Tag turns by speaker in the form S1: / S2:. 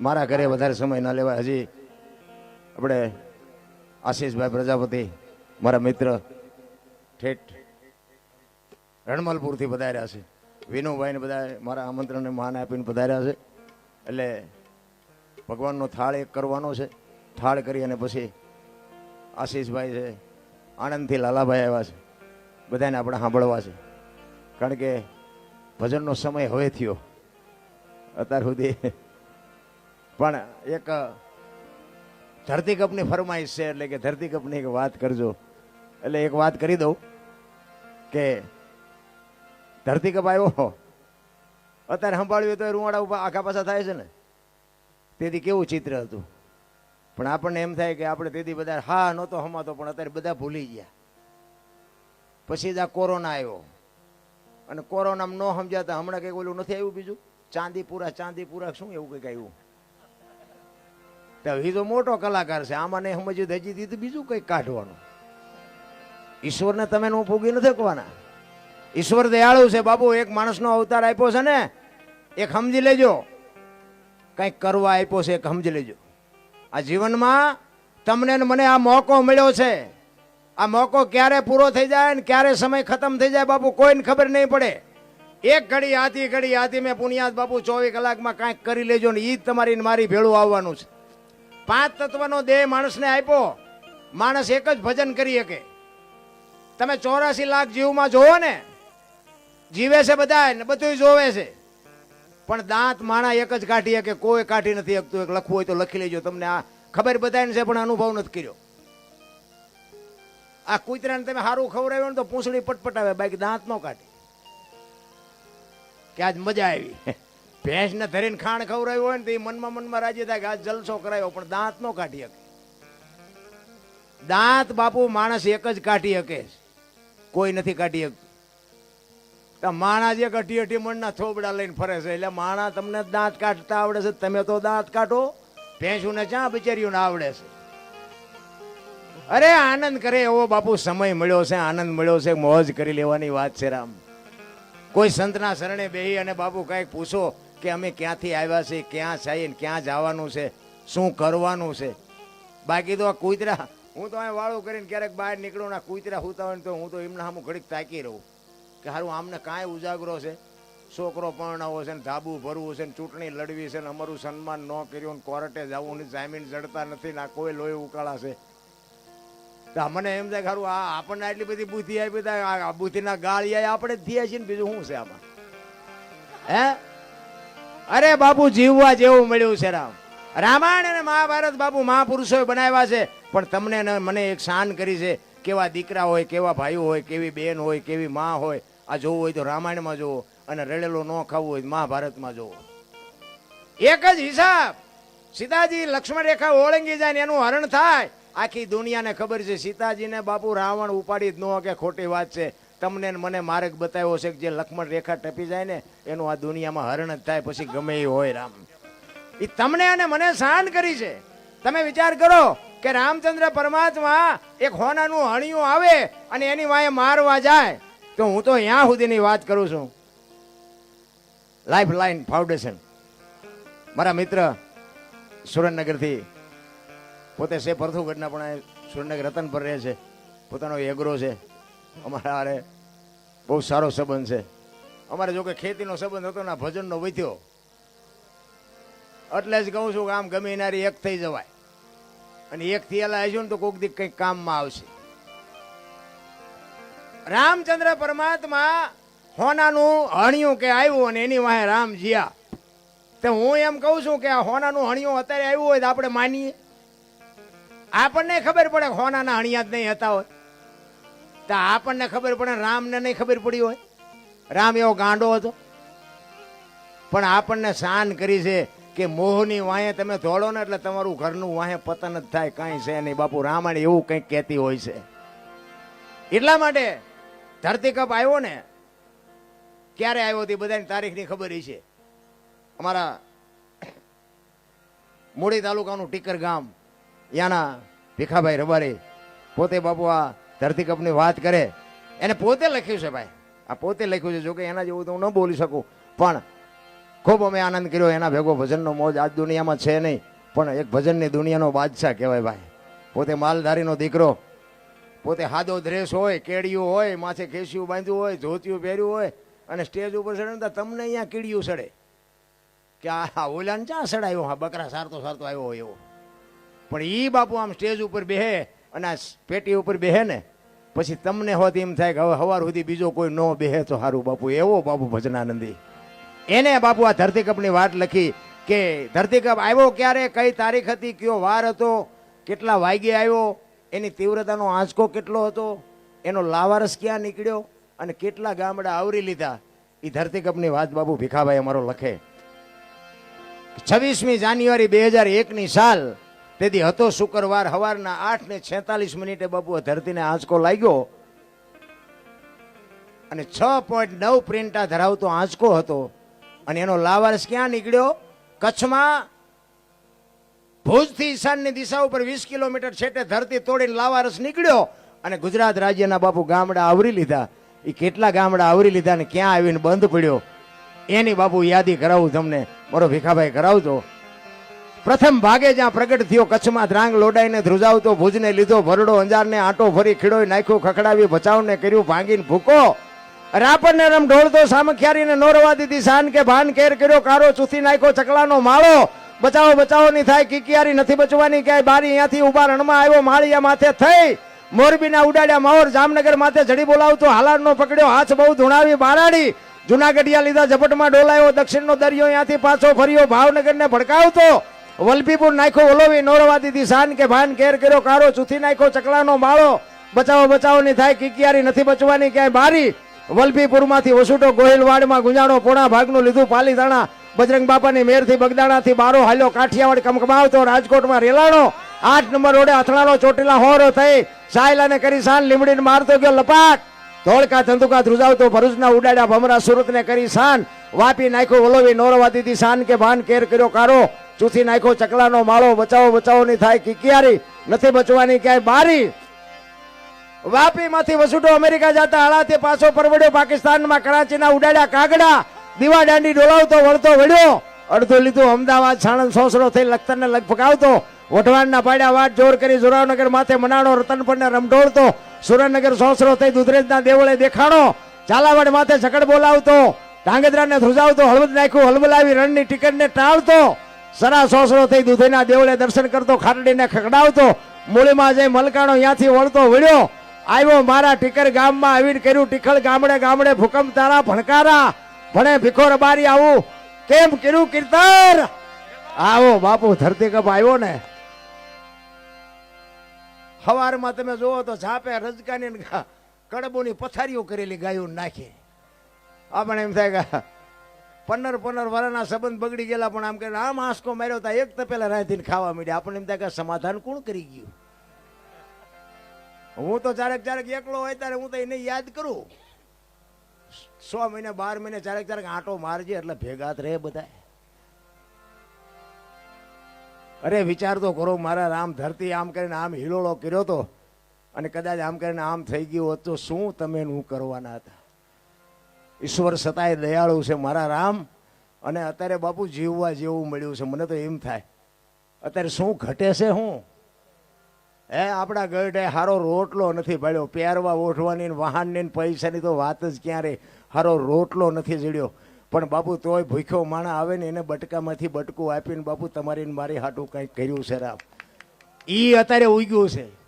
S1: મારા ઘરે વધારે સમય ન લેવાય. હજી આપણે આશીષભાઈ પ્રજાપતિ, મારા મિત્ર ઠેઠ રણમલપુરથી પધાર્યા છે. વિનુભાઈને બધા મારા આમંત્રણને માન આપીને પધાર્યા છે. એટલે ભગવાનનો થાળ એક કરવાનો છે. થાળ કરી અને પછી આશીષભાઈ છે, આણંદથી લાલાભાઈ આવ્યા છે. બધાને આપણે સાંભળવા છે. કારણ કે ભજનનો સમય હવે થયો. અત્યાર સુધી પણ એક ધરતીકપની ફરમાઈશ છે એટલે કે ધરતીકપની એક વાત કરજો. એટલે એક વાત કરી દઉં કે ધરતીકપ આવ્યો અત્યારે સંભાળ્યું તો રૂવાડા ઉપર આખા પાછા થાય છે ને. તેથી કેવું ચિત્ર હતું? પણ આપણને એમ થાય કે આપણે તેથી બધા હા, નહોતો હમાતો, પણ અત્યારે બધા ભૂલી ગયા. પછી જ આ કોરોના આવ્યો. અને કોરોનામાં ન સમજાતા હમણાં કંઈક ઓલું નથી આવ્યું બીજું? ચાંદીપુરા ચાંદીપુરા, શું એવું કંઈક આવ્યું? તો એ તો મોટો કલાકાર છે. આમાં નહીં સમજ્યું હજી દીધું બીજું કંઈક કાઢવાનું. ઈશ્વરને તમે હું ફૂગી નથી શકવાના. ઈશ્વર દયાળુ છે. બાબુ એક માણસનો અવતાર આપ્યો છે ને, એક સમજી લેજો. કંઈક કરવા આપ્યો છે, એક સમજી લેજો. આ જીવનમાં તમને ને મને આ મોકો મળ્યો છે. આ મોકો ક્યારે પૂરો થઈ જાય ને ક્યારે સમય ખતમ થઈ જાય બાપુ, કોઈને ખબર નહીં પડે. એક ઘડી આથી ઘડી આથી મેં પુનિયાદ બાપુ ચોવીસ કલાકમાં કાંઈક કરી લેજો ને એ જ તમારી ને મારી ભેળું આવવાનું છે. પાંચ તત્વનો દેહ માણસને આપ્યો. માણસ એક જ ભજન કરી શકે. તમે ચોરાસી લાખ જીવમાં જોવો ને? જીવે છે બધા ને બધું જોવે છે. પણ દાંત માણા એક જ કાઢી શકે, કોઈ કાઢી નથી શકતું. એક લખવું હોય તો લખી લેજો. તમને આ ખબર બધાને છે, પણ અનુભવ નથી કર્યો. આ કૂતરાને તમે સારું ખવડાવ્યો ને તો પૂંછડી પટપટાવે, બાકી દાંત નો કાઢી. કે આજ મજા આવી. ભેંસને ધરીને ખાણ ખવડાવ્યું હોય ને તો એ મનમાં મનમાં રાજી થાય કે આ જલસો કરાયો, પણ દાંત નો કાઢી શકે. દાંત બાપુ માણસ એક જ કાઢી શકે કોઈ નથી કાઢી શકતું. માણા જે અઢી અઢી મણના થોબડા લઈને ફરે છે, એટલે માણા તમને દાંત કાઢતા આવડે છે, તમે તો દાંત કાઢો, ભેંસુને ચા બિચારીઓને આવડે છે. અરે આનંદ કરે એવો બાપુ સમય મળ્યો છે, આનંદ મળ્યો છે, મોજ કરી લેવાની વાત છે રામ. કોઈ સંતના શરણે બેહી અને બાપુ કાંઈક પૂછો કે અમે ક્યાંથી આવ્યા છે ક્યાં છીએ ક્યાં જવાનું છે, શું કરવાનું છે? બાકી તો આ કૂતરા, હું તો અહીં વાળું કરીને ક્યારેક બહાર નીકળું ને કૂતરા હુતા હોય ને તો હું તો એમના સામું ઘડીક તાકી રહું. કે હારું, આમને કાંઈ ઉજાગરો છે? છોકરો પરણાવો છે ને, ધાબુ ભરવું છે ને, ચૂંટણી લડવી છે ને, અમારું સન્માન ન કર્યું ને, કોર્ટે જવું ને, જામીન જડતા નથી ને, આ કોઈ લોહી ઉકાળાશે તો મને એમ થાય હારું, આ આપણને આટલી બધી બુદ્ધિ આપી આ બુદ્ધિના ગાળિયા આપણે જ થયા છીએ ને, બીજું શું છે આમાં? હે? અરે બાપુ જીવવા જેવું મળ્યું છે રામ. રામાયણ અને મહાભારત બાપુ મહાપુરુષોએ બનાવ્યા છે, પણ તમને મને એક શાન કરી છે, કેવા દીકરા હોય, કેવા ભાઈઓ હોય, કેવી બેન હોય, કેવી માં હોય, આ જોવું હોય તો રામાયણમાં જોવો, અને રડેલો ન ખાવું હોય મહાભારતમાં જોવો. એક જ હિસાબ, સીતાજી લક્ષ્મણ રેખા ઓળંગી જાય ને એનું હરણ થાય, આખી દુનિયાને ખબર છે, સીતાજીને બાપુ રાવણ ઉપાડી જ ન કે ખોટી વાત છે તમને મને માર્ગ બતાવ્યો છે કે જે લક્ષ્મણ રેખા ટપી જાય ને, એનું આ દુનિયામાં હરણ જ થાય પછી ગમે એ હોય રામ. એ તમને અને મને સહન કરી છે. તમે વિચાર કરો કે રામચંદ્ર પરમાત્મા એક હોનાનું હણિયું આવે અને એની વાંહે મારવા જાય, તો હું તો અહીંયા સુધીની વાત કરું છું. લાઈફ લાઈન ફાઉન્ડેશન મારા મિત્ર સુરેન્દ્રનગરથી, પોતે છે પરથુગઢના, પણ સુરેન્દ્રનગર રતન પર રહે છે. પોતાનો એગ્રો છે. અમારા બહુ સારો સંબંધ છે. અમારે જો કે ખેતીનો સંબંધ હતો ને ભજનનો વધ્યો. એટલે જ કહું છું કે આમ ગમે એનારી એક થઈ જવાય. અને એક થયેલા આવજો ને તો કોઈક દી કંઈક કામમાં આવશે. રામચંદ્ર પરમાત્મા હોનાનું હણિયું કે આવ્યું અને એની વાહે રામ જીયા. તો હું એમ કહું છું કે આ હોનાનું હણિયું અત્યારે આવ્યું હોય તો આપણે માનીએ. આપણને ખબર પડે હોનાના હણિયા જ નહીં હતા હોય તો આપણને ખબર પડે, રામને નહીં ખબર પડી હોય. રામ એવો ગાંડો હતો. પણ આપણને શાન કરી છે કે મોહની વાંહે તમે ધોળો ને એટલે તમારું ઘરનું વાંહે પતન જ થાય, કાંઈ છે નહીં. બાપુ રામાયણ એવું કંઈક કહેતી હોય છે. એટલા માટે ધરતીકપ આવ્યો ને, ક્યારે આવ્યો તે બધાની તારીખની ખબર છે. અમારા મૂળી તાલુકાનું ટીકર ગામ યાના ભીખાભાઈ રબારી, પોતે બાપુ આ ધરતીકપની વાત કરે. એને પોતે લખ્યું છે ભાઈ. આ પોતે લખ્યું છે. જોકે એના જેવું તો હું ન બોલી શકું. પણ ખૂબ અમે આનંદ કર્યો. એના ભેગો ભજનનો મોજ આજ દુનિયામાં છે નહીં. પણ એક ભજનની દુનિયાનો બાદશાહ કહેવાય ભાઈ. પોતે માલધારીનો દીકરો. પોતે હાદો ડ્રેસ હોય કેડિયું હોય, માથે ખેસ્યું બાંધ્યું હોય, ધોતિયું પહેર્યું હોય, અને સ્ટેજ ઉપર ચડે તો તમને અહીંયા કીડિયું સડે કે આ ઓલાને ચા સડાયો હા બકરા સારતો સારતો આવ્યો હોય એવો. પણ એ બાપુ આમ સ્ટેજ ઉપર બેહે અને આ પેટી ઉપર બેહે ને, પછી તમને હોત એમ થાય કે હવે સવાર સુધી બીજો કોઈ ન બેહે તો સારું બાપુ, એવો બાપુ ભજનાનંદી. એને બાપુ આ ધરતીકપની વાત લખી કે, ધરતીકપ આવ્યો ક્યારે? કઈ તારીખ હતી? કયો વાર હતો? કેટલા વાગે આવ્યો? એની તીવ્રતાનો આંચકો કેટલો હતો? એનો લાવારસ ક્યાં નીકળ્યો? અને કેટલા ગામડા આવરી લીધા? એ ધરતીકપની વાત બાપુ ભીખાભાઈ અમારો લખે. છવ્વીસમી જાન્યુઆરી બે હજાર એકની સાલ તેથી હતો શુક્રવાર સવારના આઠ ને છેતાલીસ મિનિટે બાપુ ધરતીને આંચકો લાગ્યો અને છ પોઈન્ટ નવ પ્રિન્ટા ધરાવતો આંચકો હતો. અને એનો લાવારસ ક્યાં નીકળ્યો? કચ્છમાં. ભુજથી ઈશાનની દિશા ઉપર વીસ કિલોમીટર છેટે ધરતી તોડીને લાવારસ નીકળ્યો અને ગુજરાત રાજ્યના બાપુ ગામડા આવરી લીધા. એ કેટલા ગામડા આવરી લીધા ને ક્યાં આવીને બંધ પડ્યો? એની બાપુ યાદી કરાવું તમને. મારો ભીખાભાઈ કરાવજો. પ્રથમ ભાગે જ્યાં પ્રગટ થયો કચ્છમાં ધ્રાંગ લોડાઈને ધ્રુજાવતો, ભુજને લીધો, ભરડો, અંજારને આંટો ફરી ખીડોય નાખ્યો, ખખડાવી બચાવને કર્યું, ભાંગીને ભૂકો. રાપણને રમ ઢોળતો, સામખિયારીને નોરવા દીધી શાન કે ભાન કેર કર્યો, કારો ચૂથી નાખ્યો, ચકલાનો માળો. બચાવો બચાવો, નહીં થાય, કિકિયારી નથી બચવાની, ક્યાંય બારી અહીંયાથી ઊભા રણમાં આવ્યો, માળિયા માથે થઈ. મોરબીના ઉડાડ્યા માહોર, જામનગર માથે જડી બોલાવતો, હાલારનો પકડ્યો, હાથ બહુ ધૂણાવી, બારાડી. જુનાગઢિયા લીધા, ઝપટમાં ડોલાયો, દક્ષિણનો દરિયો અહીંયાથી પાછો ફર્યો, ભાવનગરને ભડકાવતો. વલભીપુર નાખ્યો ઓલોવી નોરવા દીધી શાન કે ભાન કેર કર્યો કારો ચૂથી નાખ્યો, ચકલાનો માળો. બચાવો બચાવો ની થાય, કિકિયારી નથી બચવાની, ક્યાંય બારી. વલભીપુરમાંથી વસુટો ગોહિલવાડમાં ગુંજાણો પોણા ભાગનું લીધું પાલીતાણા બજરંગ બાપાની મેરથી બગદાણાથી બારો હાલ્યો, કાઠિયાવાડ કમકમાવતો રાજકોટમાં રેલાણો. આઠ નંબર રોડે અથડાણો ચોટીલા હોરો થઈ. સાયલાને કરી સાન, લીમડીને મારતો ગયો, લપાટ. ધોળકા ધંધુકા ધ્રુજાવતો, ભરૂચના ઉડાડ્યા ભમરા સુરતને કરી સાન. વાપી નાખ્યો વલોવી, નોરવા દીધી સાન કે ભાન કેર કર્યો કારો ચૂથી નાખ્યો ચકલાનો માળો બચાવો બચાવો ની થાય, કિકિયારી નથી બચવાની, ક્યાંય બારી. વાપી માંથી વસુટો અમેરિકા જતા હળાથી પાછો પરવડ્યો પાકિસ્તાનમાં કરાચીના ઉડાડ્યા કાગડા. દીવા દાંડી ડોલાવતો, વળતો, વળ્યો. અડધો લીધું અમદાવાદ સાણંદ સોસરો થઈ લખતરને લગ પકાવતો વઢવાણના પાડ્યા વાટ જોર કરી જોરાવનગર માથે મનાણો રતનપરને રમઢોળતો. સુરેન્દ્રનગર સોસરો થઈ દુધરેજના દેવળે દેખાણો. ઝાલાવાડ માથે ઝકડ બોલાવતો. ધાંગધ્રાને ધ્રુજાવતો, હળવદ નાખ્યું હલબલાવી રણની ટિકિટને ટાળતો. સરા સોસરો થઈ દુધેના દેવળે દર્શન કરતો ખારડીને ખકડાવતો મૂળીમાં જઈ મલકાણો ત્યાંથી વળતો વળ્યો. આવ્યો મારા ટીકર ગામમાં આવીને કર્યું, ટીખળ ગામડે ગામડે ભૂકંપ તારા ભણકારા. ભણે ભીખોર બારી આવું. કેમ કર્યું કીર્તન? આવો બાપુ, ધરતી કપ આવ્યો ને. હવારમાં તમે જુઓ તો ઝાપે રજકાની કડબોની પથારીઓ કરેલી ગાયો નાખી. આપણે એમ થાય કે પંદર પંદર વર્ષના સંબંધ બગડી ગયેલા, પણ આમ કે આમ આંસકો માર્યો હતા એક તપેલા રાંધીને ખાવા માંડ્યા આપણને એમ થાય કે સમાધાન કોણ કરી ગયું? હું તો ચારેક ચારેક એકલો હોય ત્યારે હું તો એને યાદ કરું. સો મહિને, બાર મહિને ચારેક ચારેક આંટો મારજે, એટલે ભેગા રહે બધા અરે વિચાર તો કરો, મારા રામ ધરતી આમ કરીને આમ હિલોળો કર્યો હતો અને કદાચ આમ કરીને આમ થઈ ગયું હોત તો શું તમે હું કરવાના હતા? ઈશ્વર સતાય, દયાળુ છે, મારા રામ. અને અત્યારે બાપુ જીવવા જેવું મળ્યું છે. મને તો એમ થાય, અત્યારે શું ઘટે છે શું હે, આપણા ગઢે હારો રોટલો નથી પડ્યો. પહેરવા ઓઠવાની વાહનની પૈસાની તો વાત જ ક્યારે? હારો રોટલો નથી જડ્યો. પણ બાપુ તોય ભૂખ્યો માણા આવે ને એને બટકામાંથી બટકું આપીને બાપુ તમારીને મારી હાટું કંઈક કર્યું છે રામ. ઈ અત્યારે ઉગ્યું છે.